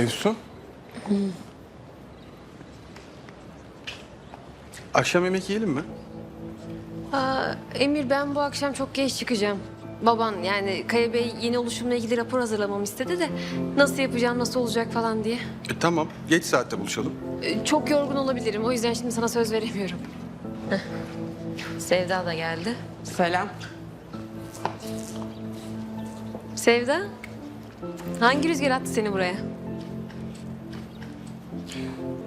Efsun? Akşam yemek yiyelim mi? Aa, Emir ben bu akşam çok geç çıkacağım. Baban yani Kaya Bey yeni oluşumla ilgili rapor hazırlamamı istedi de nasıl yapacağım, nasıl olacak falan diye. E, tamam. Geç saatte buluşalım. Ee, Çok yorgun olabilirim. O yüzden şimdi sana söz veremiyorum. Heh. Sevda da geldi. Selam. Sevda, hangi rüzgar attı seni buraya?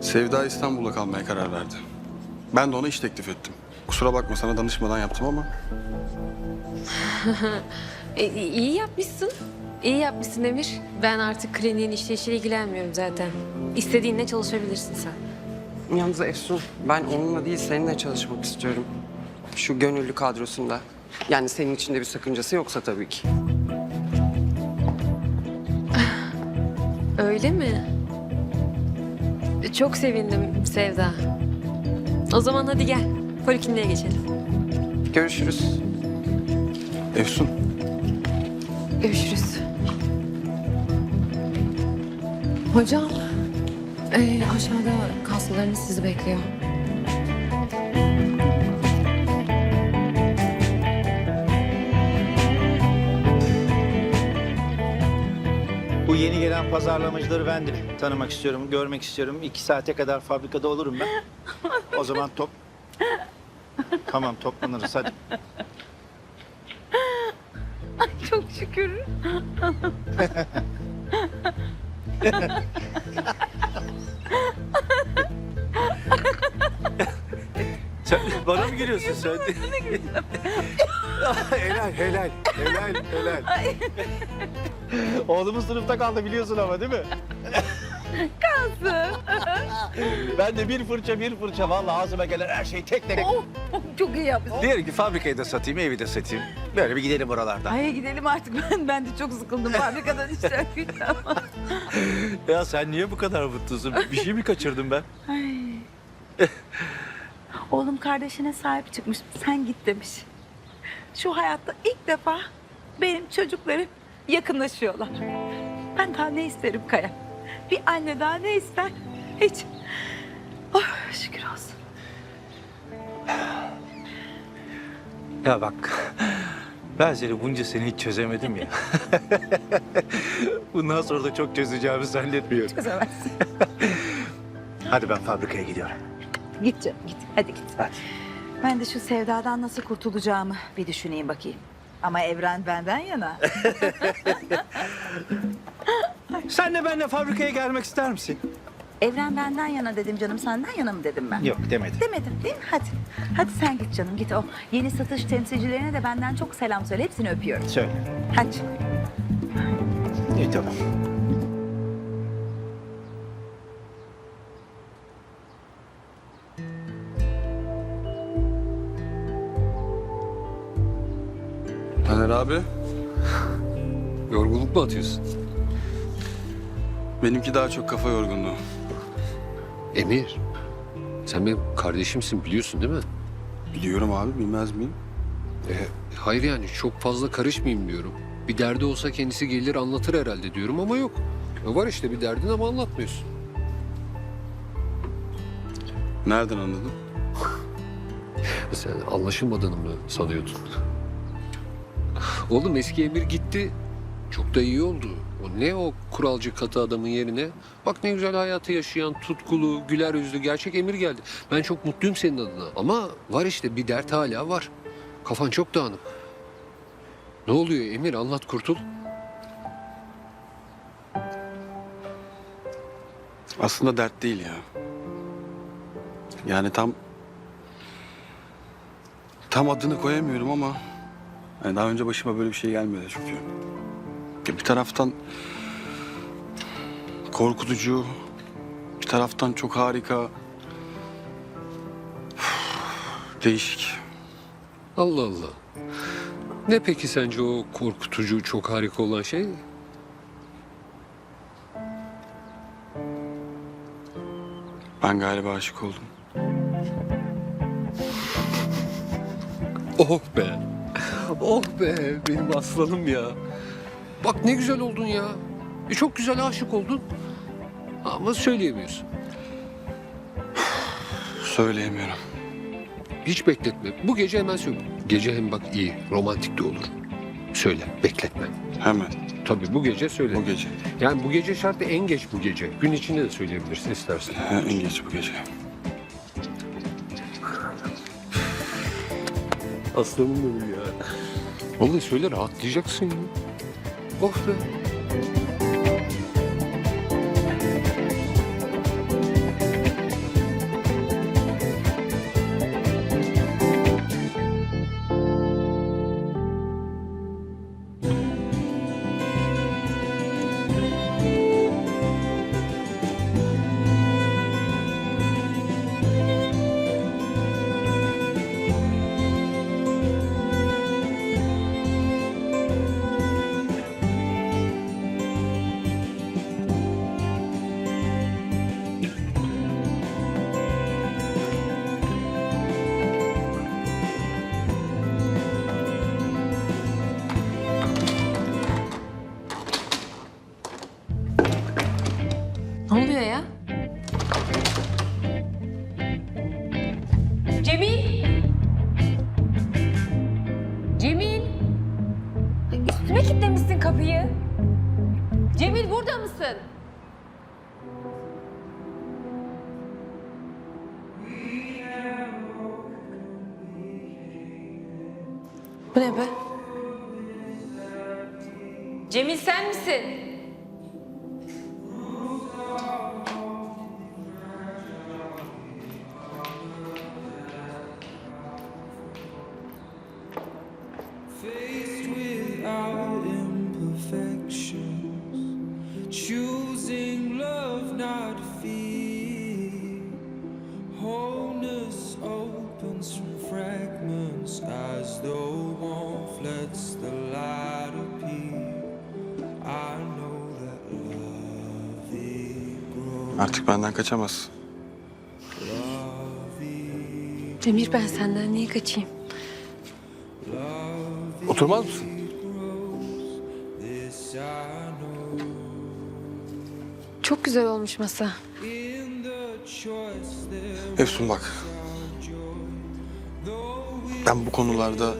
Sevda İstanbul'a kalmaya karar verdi. Ben de ona iş teklif ettim. Kusura bakma sana danışmadan yaptım ama E, iyi yapmışsın. İyi yapmışsın Emir. Ben artık kliniğin işleyişiyle ilgilenmiyorum zaten. İstediğinle çalışabilirsin sen. Yalnız Efsun, ben onunla değil seninle çalışmak istiyorum. Şu gönüllü kadrosunda. Yani senin için de bir sakıncası yoksa tabii ki. Öyle mi? E, Çok sevindim Sevda. O zaman hadi gel. Polikliniğe geçelim. Görüşürüz. Efsun Görüşürüz. Hocam, eee, aşağıda kaslarınız sizi bekliyor. Bu yeni gelen pazarlamacıları ben de tanımak istiyorum, görmek istiyorum. İki saate kadar fabrikada olurum ben. O zaman top... Tamam toplanırız hadi. Çok şükür. Sen bana mı gülüyorsun sen? helal, helal, helal, helal. Oğlumuz sınıfta kaldı biliyorsun ama değil mi? Kalsın. ben de bir fırça bir fırça vallahi ağzıma gelen her şeyi tek tek... Oh, çok iyi yapmışsın. Diyelim ki fabrikayı da satayım, evi de satayım. Böyle bir gidelim oralardan. Ay gidelim artık ben ben de çok sıkıldım fabrikadan işten güçten. Ya sen niye bu kadar mutlusun? Bir şey mi kaçırdım ben? Oğlum kardeşine sahip çıkmış. Sen git demiş. Şu hayatta ilk defa benim çocuklarım yakınlaşıyorlar. Ben daha ne isterim Kaya? Bir anne daha ne ister? Hiç. Oh, şükür olsun. Ya bak, ben seni bunca sene hiç çözemedim ya. Bundan sonra da çok çözeceğimi zannetmiyorum. Çözemezsin. Hadi ben fabrikaya gidiyorum. Git canım git. Hadi git. Hadi. Ben de şu sevdadan nasıl kurtulacağımı bir düşüneyim bakayım. Ama evren benden yana. Sen de benimle fabrikaya gelmek ister misin? Evren benden yana dedim canım senden yana mı dedim ben? Yok demedim. Demedim değil mi? Hadi. Hadi sen git canım git o yeni satış temsilcilerine de benden çok selam söyle. Hepsini öpüyorum. Söyle. Hadi. İyi tamam. Abi Yorgunluk mu atıyorsun? benimki daha çok kafa yorgunluğu. Emir, sen benim kardeşimsin biliyorsun değil mi? Biliyorum abi bilmez miyim? E, hayır yani çok fazla karışmayayım diyorum. Bir derdi olsa kendisi gelir anlatır herhalde diyorum ama yok. E, var işte bir derdin ama anlatmıyorsun. Nereden anladın? Sen anlaşılmadığını mı sanıyordun? Oğlum eski Emir gitti. Çok da iyi oldu. O ne o kuralcı katı adamın yerine? Bak ne güzel hayatı yaşayan, tutkulu, güler yüzlü gerçek Emir geldi. Ben çok mutluyum senin adına. Ama var işte bir dert hala var. Kafan çok dağınık. Ne oluyor Emir anlat kurtul. Aslında dert değil ya. Yani tam... Tam adını koyamıyorum ama... Yani daha önce başıma böyle bir şey gelmedi çünkü. Ya Bir taraftan... Korkutucu... Bir taraftan çok harika... Değişik. Allah Allah. Ne peki sence o korkutucu, çok harika olan şey? Ben galiba aşık oldum. Oh be. Oh be benim aslanım ya. Bak ne güzel oldun ya. E çok güzel aşık oldun. Ama söyleyemiyorsun. Söyleyemiyorum. Hiç bekletme. Bu gece hemen söyle. Gece hem bak iyi, romantik de olur. Söyle, bekletme. Hemen Tabii bu gece söyle. bu gece. Yani bu gece şartı en geç bu gece. Gün içinde de söyleyebilirsin istersen. Ha, en geç bu gece. Aslanım benim ya. Vallahi söyle rahatlayacaksın ya. Oh be. Ne oluyor ya? Cemil! Cemil! Üstüme kilitlemişsin kapıyı. Cemil burada mısın? Bu ne be? Cemil sen misin? Fragments as though warmth lets the light appear. I know that love it grows. Artık benden kaçamazsın. Demir ben senden niye kaçayım? Oturmaz mısın? Çok güzel olmuş masa. Efsun bak. Ben bu konularda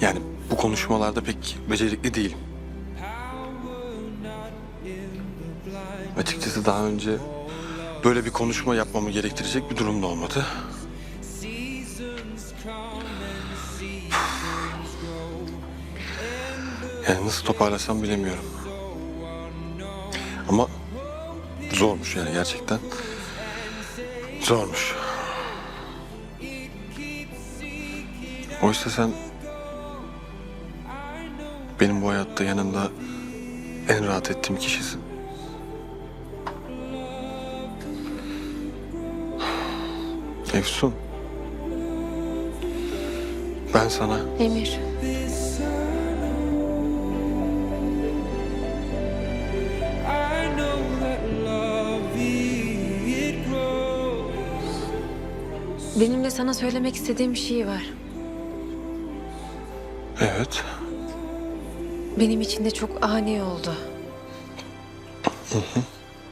yani bu konuşmalarda pek becerikli değilim. Açıkçası daha önce böyle bir konuşma yapmamı gerektirecek bir durum da olmadı. Yani nasıl toparlasam bilemiyorum. Ama zormuş yani gerçekten. Zormuş. Oysa sen benim bu hayatta yanında en rahat ettiğim kişisin. Efsun. Ben sana Emir. Benim de sana söylemek istediğim bir şey var. Evet Benim için de çok ani oldu.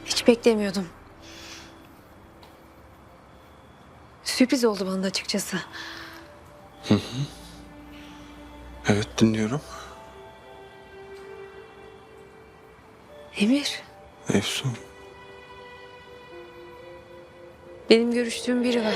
Hiç beklemiyordum. Sürpriz oldu bana da açıkçası. evet dinliyorum. Emir, Efsun. benim görüştüğüm biri var.